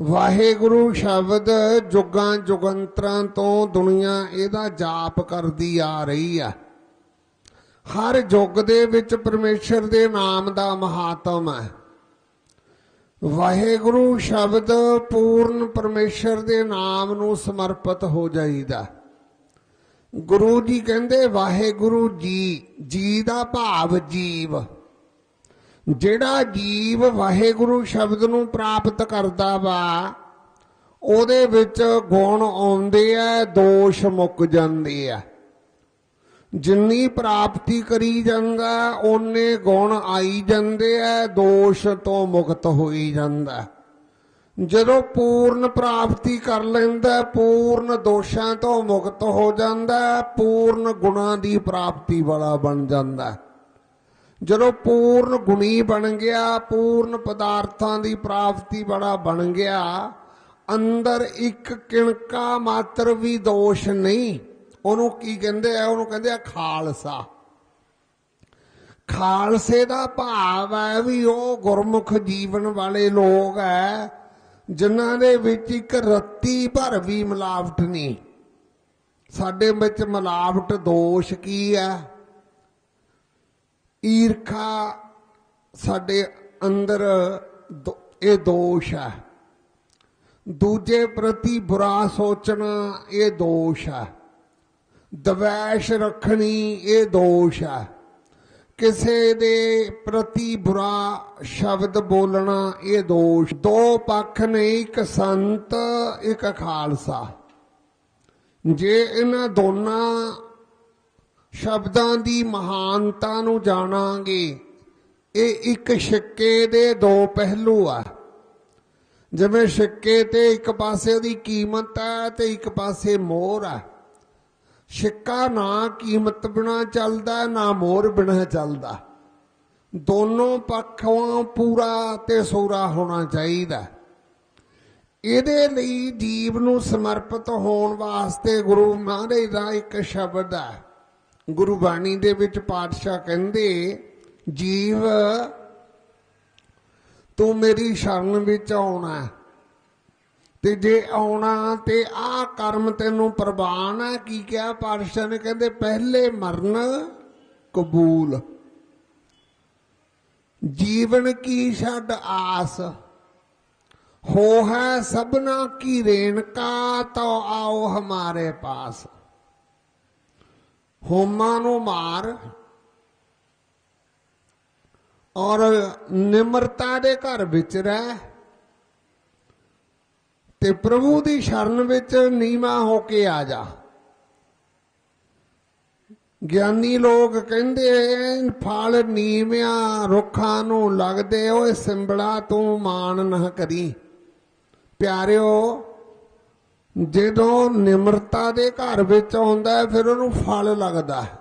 ਵਾਹਿਗੁਰੂ ਸ਼ਬਦ ਜੁਗਾਂ ਜੁਗੰਤਰਾਂ ਤੋਂ ਦੁਨੀਆ ਇਹਦਾ ਜਾਪ ਕਰਦੀ ਆ ਰਹੀ ਆ। ਹਰ ਯੁੱਗ ਦੇ ਵਿੱਚ ਪਰਮੇਸ਼ਰ ਦੇ ਨਾਮ ਦਾ ਮਹਾਤਮ ਹੈ। ਵਾਹਿਗੁਰੂ ਸ਼ਬਦ ਪੂਰਨ ਪਰਮੇਸ਼ਰ ਦੇ ਨਾਮ ਨੂੰ ਸਮਰਪਿਤ ਹੋ ਜਾਈਦਾ। ਗੁਰੂ ਜੀ ਕਹਿੰਦੇ, ਵਾਹਿਗੁਰੂ ਜੀ ਜੀ ਦਾ ਭਾਵ ਜੀਵ। ਜਿਹੜਾ ਜੀਵ ਵਾਹਿਗੁਰੂ ਸ਼ਬਦ ਨੂੰ ਪ੍ਰਾਪਤ ਕਰਦਾ ਵਾ, ਉਹਦੇ ਵਿੱਚ ਗੁਣ ਆਉਂਦੇ ਆ, ਦੋਸ਼ ਮੁੱਕ ਜਾਂਦੇ ਆ। ਜਿੰਨੀ ਪ੍ਰਾਪਤੀ ਕਰੀ ਜਾਂਦਾ, ਓਨੇ ਗੁਣ ਆਈ ਜਾਂਦੇ ਆ, ਦੋਸ਼ ਤੋਂ ਮੁਕਤ ਹੋਈ ਜਾਂਦਾ। ਜਦੋਂ ਪੂਰਨ ਪ੍ਰਾਪਤੀ ਕਰ ਲੈਂਦਾ, ਪੂਰਨ ਦੋਸ਼ਾਂ ਤੋਂ ਮੁਕਤ ਹੋ ਜਾਂਦਾ, ਪੂਰਨ ਗੁਣਾਂ ਦੀ ਪ੍ਰਾਪਤੀ ਵਾਲਾ ਬਣ ਜਾਂਦਾ। ਜਦੋਂ ਪੂਰਨ ਗੁਣੀ ਬਣ ਗਿਆ, ਪੂਰਨ ਪਦਾਰਥਾਂ ਦੀ ਪ੍ਰਾਪਤੀ ਬੜਾ ਬਣ ਗਿਆ, ਅੰਦਰ ਇੱਕ ਕਿਣਕਾ ਮਾਤਰ ਵੀ ਦੋਸ਼ ਨਹੀਂ। ਉਹਨੂੰ ਕੀ ਕਹਿੰਦੇ ਆ? ਉਹਨੂੰ ਕਹਿੰਦੇ ਆ ਖਾਲਸਾ। ਖਾਲਸੇ ਦਾ ਭਾਵ ਹੈ ਵੀ ਉਹ ਗੁਰਮੁਖ ਜੀਵਨ ਵਾਲੇ ਲੋਕ ਹੈ, ਜਿਨ੍ਹਾਂ ਦੇ ਵਿੱਚ ਇੱਕ ਰੱਤੀ ਭਰ ਵੀ ਮਿਲਾਵਟ ਨਹੀਂ। ਸਾਡੇ ਵਿੱਚ ਮਿਲਾਵਟ ਦੋਸ਼ ਕੀ ਹੈ? ਈਰਖਾ ਸਾਡੇ ਅੰਦਰ ਇਹ ਦੋਸ਼ ਹੈ। ਦੂਜੇ ਪ੍ਰਤੀ ਬੁਰਾ ਸੋਚਣਾ ਇਹ ਦੋਸ਼ ਹੈ। ਦਵੈਸ਼ ਰੱਖਣੀ ਇਹ ਦੋਸ਼ ਹੈ। ਕਿਸੇ ਦੇ ਪ੍ਰਤੀ ਬੁਰਾ ਸ਼ਬਦ ਬੋਲਣਾ ਇਹ ਦੋਸ਼। ਦੋ ਪੱਖ ਨੇ, ਇੱਕ ਸੰਤ, ਇੱਕ ਖਾਲਸਾ। ਜੇ ਇਹਨਾਂ ਦੋਨਾਂ ਸ਼ਬਦਾਂ ਦੀ ਮਹਾਨਤਾ ਨੂੰ ਜਾਣਾਂਗੇ। ਇਹ ਇੱਕ ਸਿੱਕੇ ਦੇ ਦੋ ਪਹਿਲੂ ਆ। ਜਿਵੇਂ ਸਿੱਕੇ ਤੇ ਇੱਕ ਪਾਸੇ ਦੀ ਕੀਮਤ ਹੈ ਤੇ ਇੱਕ ਪਾਸੇ ਮੋਹਰ ਆ। ਸਿੱਕਾ ਨਾ ਕੀਮਤ ਬਿਨਾ ਚੱਲਦਾ, ਨਾ ਮੋਹਰ ਬਿਨਾ ਚੱਲਦਾ। ਦੋਨੋਂ ਪੱਖੋਂ ਪੂਰਾ ਤੇ ਸੂਰਾ ਹੋਣਾ ਚਾਹੀਦਾ। ਇਹਦੇ ਲਈ ਜੀਵ ਨੂੰ ਸਮਰਪਿਤ ਹੋਣ ਵਾਸਤੇ ਗੁਰੂ ਮਹਾਰਾਜ ਦਾ ਇੱਕ ਸ਼ਬਦ ਹੈ ਗੁਰੂ ਬਾਣੀ ਦੇ ਵਿੱਚ ਪਾਤਸ਼ਾਹ ਕਹਿੰਦੇ, ਜੀਵ, ਤੂੰ ਮੇਰੀ ਸ਼ਰਨ ਵਿੱਚ ਆਉਣਾ ਤੇ ਜੇ ਆਉਣਾ ਤੇ ਆਹ ਕਰਮ ਤੈਨੂੰ ਪ੍ਰਵਾਨ ਹੈ, ਕੀ ਕਿਹਾ ਪਾਤਸ਼ਾਹ ਨੇ? ਕਹਿੰਦੇ, ਪਹਿਲੇ ਮਰਨ, ਕਬੂਲ। ਜੀਵਨ ਕੀ ਛੱਡ ਆਸ? ਹੋ ਹੈ ਸਭਨਾ ਕੀ ਰੇਣਕਾ ਤੋ ਆਓ ਹਮਾਰੇ ਪਾਸ। ਹੋਮਾਂ ਨੂੰ ਮਾਰ ਔਰ ਨਿਮਰਤਾ ਦੇ ਘਰ ਵਿੱਚ ਰਹਿ ਤੇ ਪ੍ਰਭੂ ਦੀ ਸ਼ਰਨ ਵਿੱਚ ਨੀਵਾ ਹੋ ਕੇ ਆ ਜਾ। ਗਿਆਨੀ ਲੋਕ ਕਹਿੰਦੇ ਫਲ ਨੀਵਿਆਂ ਰੁੱਖਾਂ ਨੂੰ ਲੱਗਦੇ ਓਏ ਸਿੰਬੜਾ ਤੂੰ ਮਾਣ ਨਾ ਕਰੀ। ਪਿਆਰਿਓ ਜਦੋਂ ਨਿਮਰਤਾ ਦੇ ਘਰ ਵਿੱਚ ਆਉਂਦਾ ਹੈ, ਫਿਰ ਉਹਨੂੰ ਫਲ ਲੱਗਦਾ ਹੈ।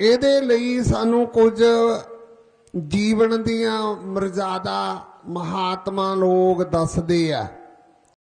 ਇਹਦੇ ਲਈ ਸਾਨੂੰ ਕੁਝ ਜੀਵਨ ਦੀਆਂ ਮਰਜ਼ਾਦਾ ਮਹਾਤਮਾ ਲੋਕ ਦੱਸਦੇ ਆ